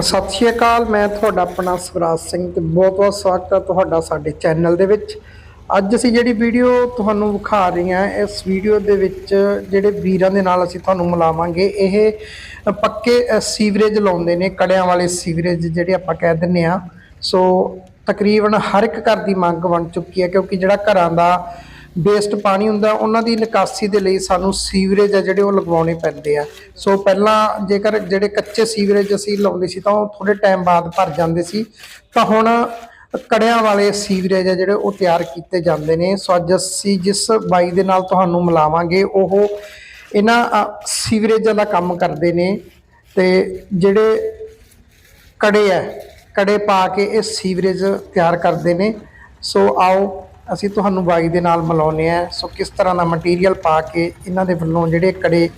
ਸਤਿ ਸ਼੍ਰੀ ਅਕਾਲ, ਮੈਂ ਤੁਹਾਡਾ ਆਪਣਾ ਸਵਰਾਜ ਸਿੰਘ ਤੇ ਬਹੁਤ ਬਹੁਤ ਸਵਾਗਤ ਹੈ ਤੁਹਾਡਾ ਸਾਡੇ ਚੈਨਲ ਦੇ ਵਿੱਚ। ਅੱਜ ਅਸੀਂ ਜਿਹੜੀ ਵੀਡੀਓ ਤੁਹਾਨੂੰ ਵਿਖਾ ਰਹੇ ਹਾਂ, ਇਸ ਵੀਡੀਓ ਦੇ ਵਿੱਚ ਜਿਹੜੇ ਵੀਰਾਂ ਦੇ ਨਾਲ ਅਸੀਂ ਤੁਹਾਨੂੰ ਮਿਲਾਵਾਂਗੇ, ਇਹ ਪੱਕੇ ਸੀਵਰੇਜ ਲਾਉਂਦੇ ਨੇ, ਕੜਿਆਂ ਵਾਲੇ ਸੀਵਰੇਜ ਜਿਹੜੇ ਆਪਾਂ ਕਹਿ ਦਿੰਨੇ ਆ ਸੋ ਤਕਰੀਬਨ ਹਰ ਇੱਕ ਘਰ ਦੀ ਮੰਗ ਬਣ ਚੁੱਕੀ ਹੈ, ਕਿਉਂਕਿ ਜਿਹੜਾ ਘਰਾਂ ਦਾ ਵੇਸਟ ਪਾਣੀ ਹੁੰਦਾ, ਉਹਨਾਂ ਦੀ ਨਿਕਾਸੀ ਦੇ ਲਈ ਸਾਨੂੰ ਸੀਵਰੇਜ ਆ ਜਿਹੜੇ ਉਹ ਲਗਵਾਉਣੇ ਪੈਂਦੇ ਆ। ਸੋ ਪਹਿਲਾਂ ਜੇਕਰ ਜਿਹੜੇ ਕੱਚੇ ਸੀਵਰੇਜ ਅਸੀਂ ਲਾਉਂਦੇ ਸੀ, ਤਾਂ ਉਹ ਥੋੜੇ ਟਾਈਮ ਬਾਅਦ ਭਰ ਜਾਂਦੇ ਸੀ। ਤਾਂ ਹੁਣ ਕੜਿਆਂ ਵਾਲੇ ਸੀਵਰੇਜ ਆ ਜਿਹੜੇ ਉਹ ਤਿਆਰ ਕੀਤੇ ਜਾਂਦੇ ਨੇ। ਸੋ ਅੱਜ ਅਸੀਂ ਜਿਸ ਬਾਈ ਦੇ ਨਾਲ ਤੁਹਾਨੂੰ ਮਿਲਾਵਾਂਗੇ, ਉਹ ਇਹਨਾਂ ਸੀਵਰੇਜਾਂ ਦਾ ਕੰਮ ਕਰਦੇ ਨੇ ਤੇ ਜਿਹੜੇ ਕੜੇ ਹੈ ਕੜੇ ਪਾ ਕੇ ਇਹ ਸੀਵਰੇਜ ਤਿਆਰ ਕਰਦੇ ਨੇ। ਸੋ ਆਓ ਅਸੀਂ ਤੁਹਾਨੂੰ ਬਾਈ ਦੇ ਨਾਲ ਮਿਲਾਉਂਦੇ ਆ ਸੋ ਕਿਸ ਤਰ੍ਹਾਂ ਦਾ ਮਟੀਰੀਅਲ ਪਾ ਕੇ ਇਹਨਾਂ ਦੇ ਵੱਲੋਂ ਜਿਹੜੇ ਕੜੇ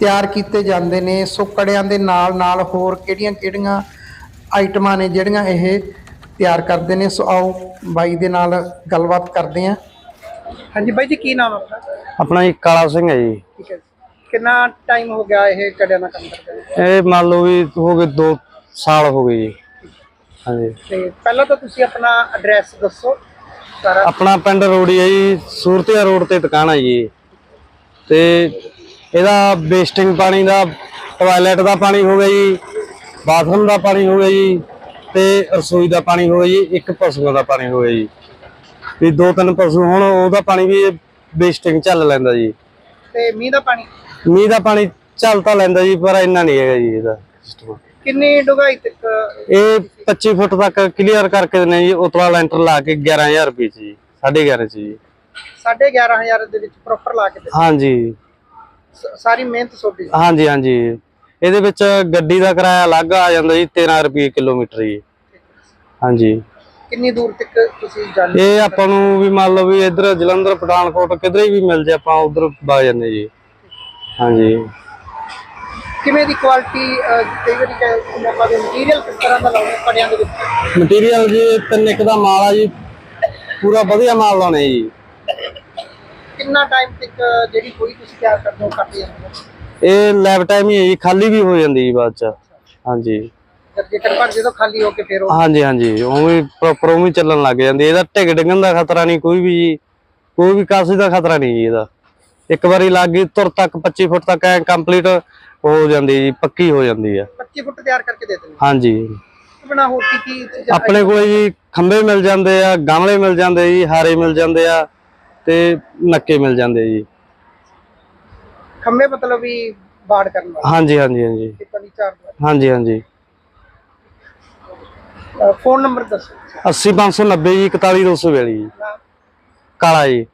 ਤਿਆਰ ਕੀਤੇ ਜਾਂਦੇ ਨੇ। ਸੋ ਕੜਿਆਂ ਦੇ ਨਾਲ ਨਾਲ ਹੋਰ ਕਿਹੜੀਆਂ ਕਿਹੜੀਆਂ ਆਈਟਮਾਂ ਨੇ ਜਿਹੜੀਆਂ ਇਹ ਤਿਆਰ ਕਰਦੇ ਨੇ ਸੋ ਆਓ ਬਾਈ ਦੇ ਨਾਲ ਗੱਲਬਾਤ ਕਰਦੇ ਆ ਹਾਂਜੀ ਬਾਈ ਜੀ ਕੀ ਨਾਮ ਆਪਣਾ? ਆਪਣਾ ਜੀ ਕਾਲਾ ਸਿੰਘ ਹੈ ਜੀ। ਠੀਕ ਹੈ ਕਿੰਨਾ ਟਾਈਮ ਹੋ ਗਿਆ ਇਹ ਕੜਿਆਂ ਦਾ ਕੰਮ ਕਰਦੇ ਇਹ ਮੰਨ ਲਓ ਵੀ ਹੋ ਗਏ 2 ਸਾਲ ਹੋ ਗਏ ਜੀ। ਹਾਂਜੀ। ਤੇ ਪਹਿਲਾਂ ਤਾਂ ਤੁਸੀਂ ਆਪਣਾ ਐਡਰੈਸ ਦੱਸੋ। ਸਾਰਾ ਆਪਣਾ ਪਿੰਡ ਰੋੜੀ ਹੈ ਜੀ ਸੂਰਤੀਆ ਰੋਡ ਤੇ ਦੁਕਾਨ ਹੈ ਜੀ। ਤੇ ਇਹਦਾ ਵੇਸਟਿੰਗ ਪਾਣੀ ਦਾ ਟਾਇਲਟ ਦਾ ਪਾਣੀ ਹੋ ਗਿਆ ਜੀ ਬਾਥਰੂਮ ਦਾ ਪਾਣੀ ਹੋ ਗਿਆ ਜੀ। ਤੇ ਰਸੋਈ ਦਾ ਪਾਣੀ ਹੋ ਗਿਆ ਜੀ ਇੱਕ ਪਸ਼ੂਆਂ ਦਾ ਪਾਣੀ ਹੋ ਗਿਆ ਜੀ। ਵੀ ਦੋ ਤਿੰਨ ਪਸ਼ੂ ਹੁਣ ਉਹਦਾ ਪਾਣੀ ਵੀ ਵੇਸਟਿੰਗ ਚੱਲ ਲੈਂਦਾ ਜੀ। ਤੇ ਮੀਂਹ ਦਾ ਪਾਣੀ? ਮੀਂਹ ਦਾ ਪਾਣੀ ਚੱਲ ਤਾਂ ਲੈਂਦਾ ਜੀ ਪਰ ਇੰਨਾ ਨਹੀਂ ਹੈਗਾ ਜੀ ਇਹਦਾ ਕਿੰਨੀ ਡੂੰਘਾਈ ਤੱਕ ਇਹ 25 ਫੁੱਟ ਤੱਕ ਕਲੀਅਰ ਕਰਕੇ ਦਿੰਦੇ ਜੀ ਉਤਲਾ ਲੈਂਟਰ ਲਾ ਕੇ 11000 ਰੁਪਏ ਚ ਜੀ 11.5 ਚ ਜੀ। 11500 ਦੇ ਵਿੱਚ ਪ੍ਰੋਪਰ ਲਾ ਕੇ ਹਾਂਜੀ। ਸਾਰੀ ਮਿਹਨਤ ਤੁਹਾਡੀ ਹਾਂਜੀ ਹਾਂਜੀ। ਇਹਦੇ ਵਿੱਚ ਗੱਡੀ ਦਾ ਕਿਰਾਇਆ ਅਲੱਗ ਆ ਜਾਂਦਾ ਜੀ 13 ਰੁਪਏ ਕਿਲੋਮੀਟਰ ਜੀ। ਹਾਂਜੀ। ਕਿੰਨੀ ਦੂਰ ਤੱਕ ਤੁਸੀਂ ਜਾਂਦੇ ਇਹ ਆਪਾਂ ਨੂੰ ਵੀ ਮੰਨ ਲਓ ਵੀ ਇੱਧਰ ਜਲੰਧਰ ਪਠਾਨਕੋਟ ਕਿਧਰੇ ਵੀ ਮਿਲ ਜੇ ਆਪਾਂ ਉਧਰ ਵਗ ਜਾਂਦੇ ਜੀ। ਹਾਂਜੀ। ਕਿਵੇਂ ਦੀ ਕੁਆਲਿਟੀ ਕਈ ਵਾਰੀ ਕਹਿੰਦੇ ਆਪਾਂ ਦੇ ਮਟੀਰੀਅਲ ਕਿਸ ਤਰ੍ਹਾਂ ਦਾ ਲਾਉਂਦੇ ਪੜਿਆਂ ਦੇ ਵਿੱਚ? ਮਟੀਰੀਅਲ ਜੀ ਤਿੰਨ ਇੱਕ ਦਾ ਮਾਲ ਆ ਜੀ। ਪੂਰਾ ਵਧੀਆ ਮਾਲ ਲਾਉਣੇ ਜੀ। ਕਿੰਨਾ ਟਾਈਮ ਤੱਕ ਜਿਹੜੀ ਕੋਈ ਤੁਸੀਂ ਤਿਆਰ ਕਰਦੇ ਹੋ ਕੱਟ ਜਾਂਦੇ ਹੋ? ਇਹ ਲੈਬ ਟਾਈਮ ਹੀ ਹੈ ਜੀ ਖਾਲੀ ਵੀ ਹੋ ਜਾਂਦੀ ਜੀ ਬਾਅਦ ਚ। ਹਾਂਜੀ। ਜੇਕਰ ਭਰ ਜਦੋਂ ਖਾਲੀ ਹੋ ਕੇ ਫਿਰ ਉਹ ਹਾਂਜੀ ਹਾਂਜੀ। ਉਵੇਂ ਪ੍ਰੋਪਰ ਉਵੇਂ ਚੱਲਣ ਲੱਗ ਜਾਂਦੀ। ਇਹਦਾ ਢਿੱਗ ਡਿੱਗਣ ਦਾ ਖਤਰਾ ਨਹੀਂ ਕੋਈ ਵੀ ਜੀ। ਕੋਈ ਵੀ ਕਾਸੇ ਦਾ ਖਤਰਾ ਨਹੀਂ ਜੀ ਇਹਦਾ। ਇੱਕ ਵਾਰੀ ਲੱਗ ਗਈ ਤੁਰ ਤੱਕ 25 ਫੁੱਟ ਤੱਕ ਐ ਕੰਪਲੀਟ ਹੋ ਜਾਂਦੀ ਜੀ ਪੱਕੀ ਹੋ ਜਾਂਦੀ ਆ 25 ਫੁੱਟ ਤਿਆਰ ਕਰਕੇ ਦੇ ਦਿੰਦੇ। ਹਾਂਜੀ। ਬਣਾ ਹੋਰ ਕੀ ਕੀ ਆਪਣੇ ਕੋਲ ਜੀ ਖੰਭੇ ਮਿਲ ਜਾਂਦੇ ਆ ਗਮਲੇ ਮਿਲ ਜਾਂਦੇ ਜੀ ਹਾਰੇ ਮਿਲ ਜਾਂਦੇ ਆ ਤੇ ਨੱਕੇ ਮਿਲ ਜਾਂਦੇ ਜੀ। ਖੰਭੇ ਮਤਲਬ ਵੀ ਬਾੜ ਕਰਨ ਵਾਲੇ? ਹਾਂਜੀ ਹਾਂਜੀ ਹਾਂਜੀ। ਇੱਕ ਵਾਲੀ ਚਾਰ ਹਾਂਜੀ ਹਾਂਜੀ। ਫੋਨ ਨੰਬਰ ਦੱਸੋ। 80590 ਜੀ 41242 ਜੀ। ਕਾਲਾ ਜੀ।